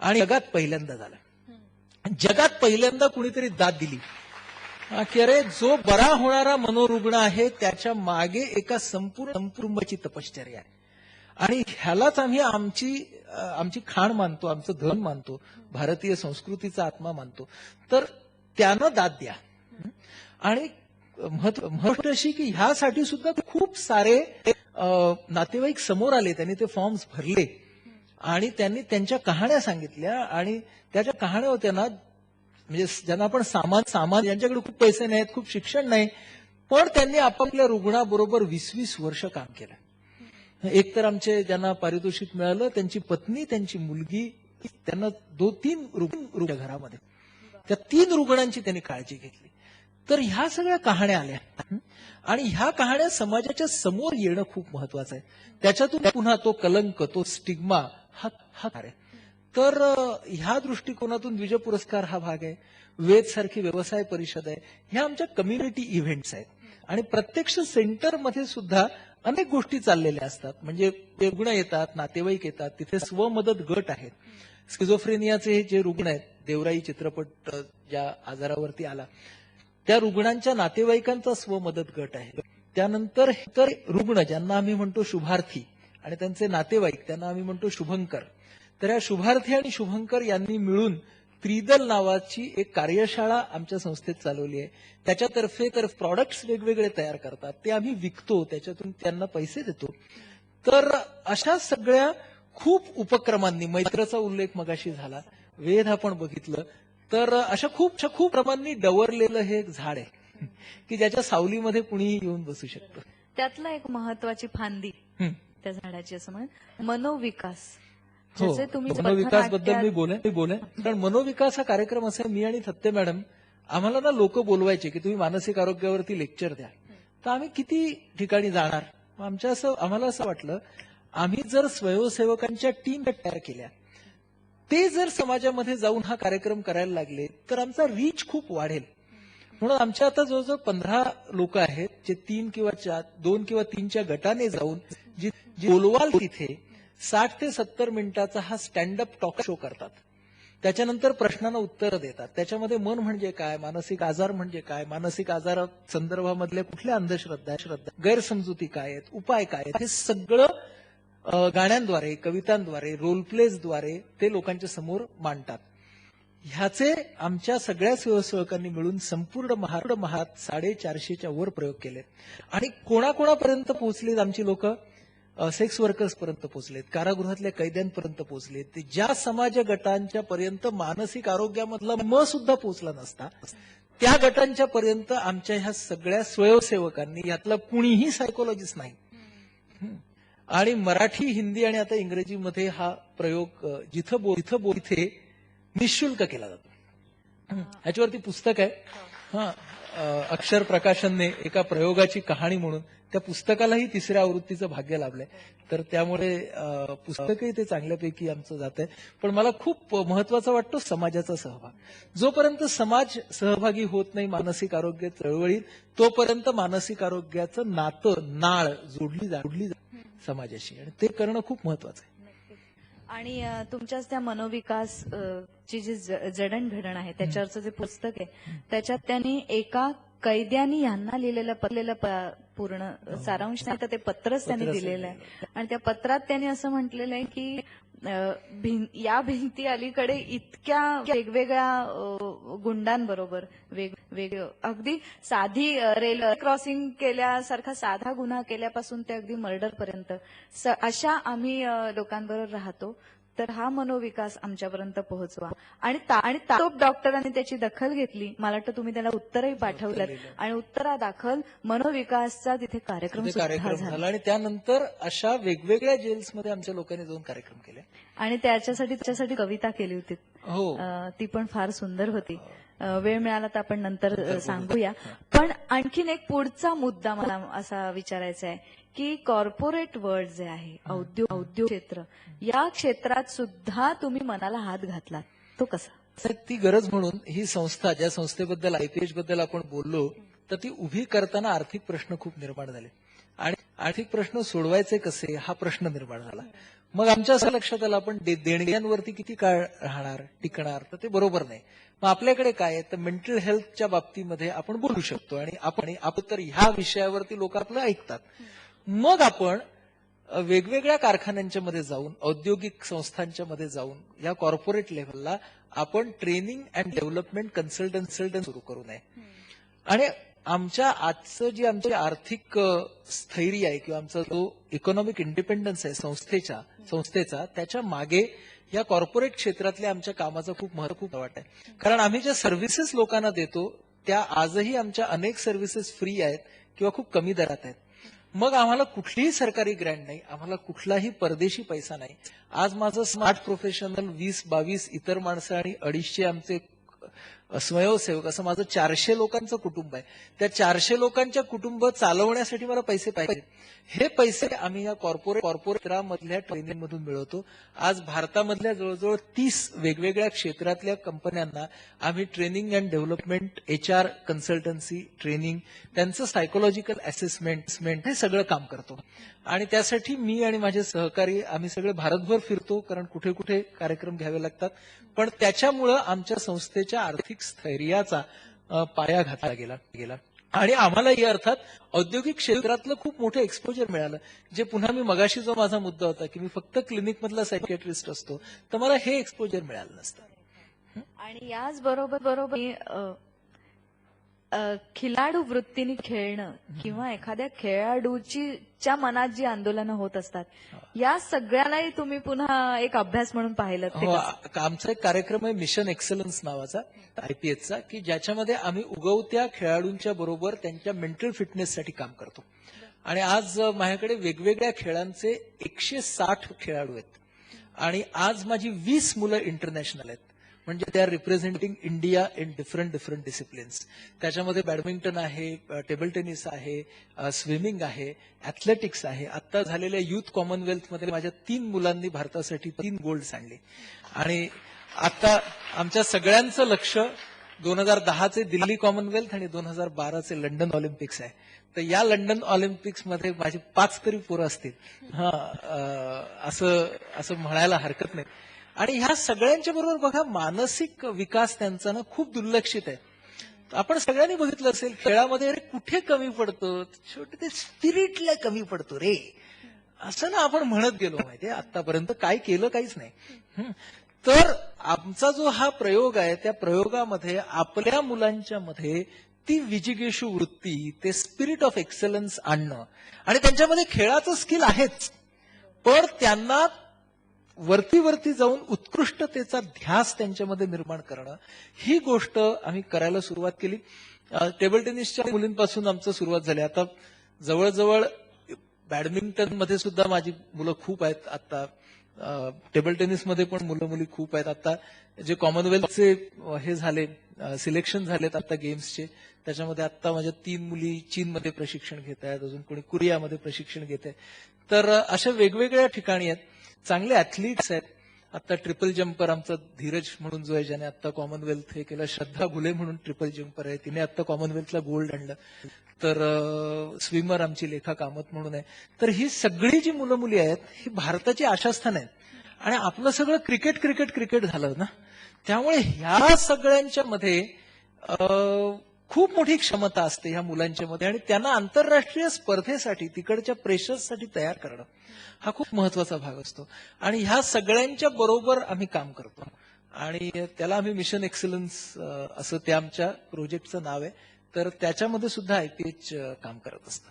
आणि जगात पहिल्यांदा झालं. जगात पहिल्यांदा कुणीतरी दाद दिली. की अरे जो बरा होणारा मनोरुग्ण आहे त्याच्यामागे एका संपूर्ण संपूर्णची तपश्चर्या आहे. आणि ह्यालाच आम्ही आमची आमची खाण मानतो आमचं धन मानतो भारतीय संस्कृतीचा आत्मा मानतो. तर त्यानं दाद द्या. आणि महत्त्व महत्त्व अशी की ह्यासाठी सुद्धा खूप सारे नातेवाईक समोर आले त्यांनी ते फॉर्म्स भरले. आणि त्यांनी त्यांच्या कहाण्या सांगितल्या आणि त्याच्या कहाण्या होत्या ना म्हणजे ज्यांना आपण सामान सामान यांच्याकडे खूप पैसे नाहीत खूप शिक्षण नाही पण त्यांनी आपापल्या रुग्णाबरोबर वीस वीस वर्ष काम केलं. एक तर आमचे ज्यांना पारितोषिक मिळालं त्यांची पत्नी त्यांची मुलगी त्यांना दोन तीन रुग्ण रुग्ण घरामध्ये. त्या तीन रुग्णांची त्यांनी काळजी घेतली. तर ह्या सगळ्या कहाण्या आल्या. आणि ह्या कहाण्या समाजाच्या समोर येणं खूप महत्वाचं आहे. त्याच्यातून पुन्हा तो कलंक तो स्टिग्मा हा हा आहे तर ह्या दृष्टिकोनातून विजय पुरस्कार हा भाग आहे. वेद सारखी व्यवसाय परिषद आहे. ह्या आमच्या कम्युनिटी इव्हेंट्स आहेत. आणि प्रत्यक्ष सेंटरमध्ये सुद्धा अनेक गोष्टी चाललेल्या असतात. म्हणजे ते रुग्ण येतात नातेवाईक येतात. तिथे स्वमदत गट आहेत. स्किझोफ्रेनियाचे हे जे रुग्ण आहेत देवराई चित्रपट ज्या आजारावरती आला त्या रुग्णांच्या नातेवाईकांचा स्वमदत गट आहे. त्यानंतर तर रुग्ण ज्यांना आम्ही म्हणतो शुभार्थी आणि त्यांचे नातेवाईक त्यांना आम्ही म्हणतो शुभंकर. तर या शुभार्थी आणि शुभंकर यांनी मिळून त्रिदल नावाची एक कार्यशाळा आमच्या संस्थेत चालवली आहे. त्याच्यातर्फे तर प्रॉडक्ट्स वेगवेगळे तयार करतात. ते आम्ही विकतो त्याच्यातून त्यांना पैसे देतो. तर अशा सगळ्या खूप उपक्रमांनी मैत्राचा उल्लेख मगाशी झाला वेद आपण बघितलं तर अशा खूप अशा खूप क्रमांनी डवरलेलं हे एक झाड आहे की ज्याच्या सावलीमध्ये कुणीही येऊन बसू शकतं. त्यातला एक महत्वाची फांदी. त्या झाडाची असं म्हणेन मनोविकास. हो जसे तुम्ही मनोविकासबद्दल मी बोलेन मी बोलेन. कारण मनोविकास हा कार्यक्रम असा मी आणि थत्ते मॅडम आम्हाला ना लोक बोलवायचे की तुम्ही मानसिक आरोग्यावरती लेक्चर द्या. तर आम्ही किती ठिकाणी जाणार? आमच्या असं आम्हाला असं वाटलं आम्ही जर स्वयंसेवकांच्या टीम तयार केल्या ते जर समाजामध्ये जाऊन हा कार्यक्रम करायला लागले तर आमचा रीच खूप वाढेल. म्हणून आमच्या आता जवळजवळ पंधरा लोक आहेत जे तीन किंवा चार दोन किंवा तीनच्या गटाने जाऊन जी बोलवाल तिथे साठ ते सत्तर मिनिटाचा हा स्टँडअप टॉक शो करतात. त्याच्यानंतर प्रश्नांना उत्तरं देतात. त्याच्यामध्ये मन म्हणजे काय मानसिक आजार म्हणजे काय मानसिक आजारा संदर्भामधल्या कुठल्या अंधश्रद्धा श्रद्धा गैरसमजुती काय आहेत उपाय काय आहेत हे सगळं गाण्यांद्वारे कवितांद्वारे रोलप्लेजद्वारे ते लोकांच्या समोर मांडतात. ह्याचे आमच्या सगळ्या स्वयंसेवकांनी मिळून संपूर्ण महाराष्ट्र महात साडेचारशेच्या वर प्रयोग केले. आणि कोणाकोणापर्यंत पोहोचलेत आमची लोक? सेक्स वर्कर्स पर्यंत पोहोचलेत कारागृहातल्या कैद्यांपर्यंत पोहोचलेत. ते ज्या समाज गटांच्या पर्यंत मानसिक आरोग्यामधला म सुद्धा पोहोचला नसता त्या गटांच्या पर्यंत आमच्या ह्या सगळ्या स्वयंसेवकांनी यातला कुणीही सायकोलॉजिस्ट नाही. आणि मराठी हिंदी आणि आता इंग्रजीमध्ये हा प्रयोग जिथं बो इथं बो इथे निशुल्क केला जातो. ह्याच्यावरती पुस्तक आहे. हा अक्षर प्रकाशनने एका प्रयोगाची कहाणी म्हणून त्या पुस्तकालाही तिसऱ्या आवृत्तीचं भाग्य लाभलंय. तर त्यामुळे पुस्तकही ते चांगल्यापैकी आमचं जात आहे पण मला खूप महत्त्वाचा वाटतो समाजाचा सहभाग. जोपर्यंत समाज सहभागी होत नाही मानसिक आरोग्य चळवळीत तोपर्यंत मानसिक आरोग्याचं नातं नाळ जोडली जा- जोडली जा- समाजाशी. आणि ते करणं खूप महत्वाचं आहे. आणि तुमच्याच त्या मनोविकास ची जी जडणघडण आहे त्याच्यावरचं जे पुस्तक आहे त्याच्यात त्यांनी एका कैद्यानी यांना लिहिलेलं पडलेलं प- पूर्ण सारांश नाही तर ते पत्रच त्यांनी दिलेलं आहे. आणि त्या पत्रात त्यांनी असं म्हटलेलं आहे की भिं- या भिंती अलीकडे इतक्या वेगवेगळ्या गुंडांबरोबर वेग वेग अगदी साधी रेल क्रॉसिंग केल्यासारखा साधा गुन्हा केल्यापासून ते अगदी मर्डर पर्यंत अशा आम्ही लोकांबरोबर राहतो. तर हा मनोविकास आमच्यापर्यंत पोहोचवा. आणि ता- आणि ताबडतोब डॉक्टरांनी त्याची दखल घेतली. मला वाटतं तुम्ही त्याला उत्तरही पाठवलं आणि उत्तरादाखल मनोविकासचा तिथे कार्यक्रम झाला. आणि त्यानंतर अशा वेगवेगळ्या जेल्समध्ये आमच्या लोकांनी जाऊन कार्यक्रम केले. आणि त्याच्यासाठी त्याच्यासाठी कविता केली होती. हो. ती पण फार सुंदर होती. अ, वेळ मिळाला तर आपण नंतर सांगूया. पण आणखीन एक पुढचा मुद्दा मला असा विचारायचा आहे की कॉर्पोरेट वर्ल्ड जे आहे औद्योग उद्योग क्षेत्र या क्षेत्रात सुद्धा तुम्ही मनाला हात घातलात. तो कसा? ती गरज म्हणून ही संस्था ज्या संस्थेबद्दल आयपीएच बद्दल आपण बोललो तर ती उभी करताना आर्थिक प्रश्न खूप निर्माण झाले. आणि आर्थिक प्रश्न सोडवायचे कसे हा प्रश्न निर्माण झाला. मग आमच्या असं लक्षात आलं आपण दे- देणग्यांवरती किती काळ राहणार टिकणार? तर ते बरोबर नाही. मग आपल्याकडे काय आहे? तर मेंटल हेल्थच्या बाबतीमध्ये आपण बोलू शकतो आणि आपण आपण तर ह्या विषयावरती लोक आपलं ऐकतात. मग आपण वेगवेगळ्या कारखान्यांच्या मध्ये जाऊन औद्योगिक संस्थांच्या मध्ये जाऊन या कॉर्पोरेट लेव्हलला आपण ट्रेनिंग अँड डेव्हलपमेंट कन्सल्टन्ट सुरू करू नये. आणि आमच्या आजचं जे आमचे आर्थिक स्थैर्य आहे किंवा आमचा जो इकॉनॉमिक इंडिपेंडन्स आहे संस्थेच्या संस्थेचा त्याच्यामागे या कॉर्पोरेट क्षेत्रातल्या आमच्या कामाचं खूप महत्त्व खूप वाटत आहे कारण आम्ही ज्या सर्व्हिसेस लोकांना देतो त्या आजही आमच्या अनेक सर्व्हिसेस फ्री आहेत किंवा खूप कमी दरात आहेत. मग आम्हाला कुठलीही सरकारी ग्रँट नाही आम्हाला कुठलाही परदेशी पैसा नाही. आज माझं स्मार्ट प्रोफेशनल वीस बावीस इतर माणसं आणि अडीचशे आमचे स्वयंसेवक असं माझं चारशे लोकांचं कुटुंब आहे. त्या चारशे लोकांच्या कुटुंब चालवण्यासाठी मला पैसे पाहिजे. हे पैसे आम्ही या कॉर्पोरेट कॉर्पोरेटमधल्या ट्रेनिंग मधून मिळवतो. आज भारतामधल्या जवळजवळ तीस वेगवेगळ्या क्षेत्रातल्या कंपन्यांना आम्ही training and development H R consultancy training त्यांचं सायकोलॉजिकल असेसमेंट हे सगळं काम करतो. आणि त्यासाठी मी आणि माझे सहकारी आम्ही सगळे भारतभर फिरतो कारण कुठे कुठे कार्यक्रम घ्यावे लागतात. पण त्याच्यामुळं आमच्या संस्थेच्या आर्थिक स्थैर्याचा पाया घातला गेला गेला. आणि आम्हालाही अर्थात औद्योगिक क्षेत्रातलं खूप मोठं एक्सपोजर मिळालं. जे पुन्हा मी मगाशी जो माझा मुद्दा होता की मी फक्त क्लिनिक सायकेट्रिस्ट असतो तर मला हे एक्सपोजर मिळालं नसतं. आणि याच बरोबर बरोबर खिलाडू वृत्तीने खेळणं किंवा एखाद्या खेळाडूची च्या मनात जी आंदोलनं होत असतात या सगळ्यालाही तुम्ही पुन्हा एक अभ्यास म्हणून पाहिलं ते हो आमचा एक कार्यक्रम आहे मिशन एक्सलन्स नावाचा आयपीएसचा की ज्याच्यामध्ये आम्ही उगवत्या खेळाडूंच्या बरोबर त्यांच्या मेंटल फिटनेससाठी काम करतो. आणि आज माझ्याकडे वेगवेगळ्या खेळांचे एकशे साठ खेळाडू आहेत. आणि आज माझी वीस मुलं इंटरनॅशनल आहेत. म्हणजे they are representing India in different different disciplines त्याच्यामध्ये बॅडमिंटन आहे टेबल टेनिस आहे स्विमिंग आहे ऍथलेटिक्स आहे. आता झालेल्या युथ कॉमनवेल्थमध्ये माझ्या तीन मुलांनी भारतासाठी तीन गोल्ड आणले. आणि आता आमच्या सगळ्यांचं लक्ष दोन हजार दहाचे दिल्ली कॉमनवेल्थ आणि दोन हजार बाराचे लंडन ऑलिम्पिक्स आहे. तर या लंडन ऑलिम्पिक्समध्ये माझी पाच तरी पोरं असतील. हा असं असं म्हणायला हरकत नाही. आणि ह्या सगळ्यांच्या बरोबर बघा मानसिक विकास त्यांचा ना खूप दुर्लक्षित आहे. आपण सगळ्यांनी बघितलं असेल खेळामध्ये अरे कुठे कमी पडतो? छोटे ते स्पिरिटला कमी पडतो रे. असं ना आपण म्हणत गेलो माहितीये? आतापर्यंत काय केलं काहीच नाही. तर आमचा जो हा प्रयोग आहे त्या प्रयोगामध्ये आपल्या मुलांच्या मध्ये ती विजिगेशू वृत्ती ते स्पिरिट ऑफ एक्सलन्स आणणं. आणि त्यांच्यामध्ये खेळाचं स्किल आहेच. पण त्यांना वरती वरती जाऊन उत्कृष्टतेचा ध्यास त्यांच्यामध्ये निर्माण करणं ही गोष्ट आम्ही करायला सुरुवात केली. टेबल टेनिसच्या मुलींपासून आमचं सुरुवात झाली. आता जवळजवळ बॅडमिंटनमध्ये सुद्धा माझी मुलं खूप आहेत आता. टेबल टेनिसमध्ये पण मुलं मुली खूप आहेत आता. जे कॉमनवेल्थचे हे झाले सिलेक्शन झालेत आता गेम्सचे. त्याच्यामध्ये आता माझ्या तीन मुली चीनमध्ये प्रशिक्षण घेत आहेत. अजून कोणी कोरियामध्ये प्रशिक्षण घेत आहे. तर अशा वेगवेगळ्या ठिकाणी आहेत. चांगले ऍथलीट्स आहेत. आता ट्रिपल जम्पर आमचा धीरज म्हणून जो आहे ज्याने आता कॉमनवेल्थ हे केलं श्रद्धा घुले म्हणून ट्रिपल जम्पर आहे. तिने आता कॉमनवेल्थला गोल्ड आणलं. तर स्विमर आमची लेखा कामत म्हणून आहे. तर ही सगळी जी मुलं मुली आहेत ही भारताची आशास्थान आहेत. आणि आपलं सगळं क्रिकेट क्रिकेट क्रिकेट झालं ना? त्यामुळे ह्या सगळ्यांच्या मध्ये खूप मोठी क्षमता असते ह्या मुलांच्या मध्ये आणि त्यांना आंतरराष्ट्रीय स्पर्धेसाठी तिकडच्या प्रेशर्ससाठी तयार करणं हा खूप महत्त्वाचा भाग असतो. आणि ह्या सगळ्यांच्या बरोबर आम्ही काम करतो. आणि त्याला आम्ही मिशन एक्सलन्स असं त्या आमच्या प्रोजेक्टचं नाव आहे. तर त्याच्यामध्ये सुद्धा आयपीएच काम करत असतं.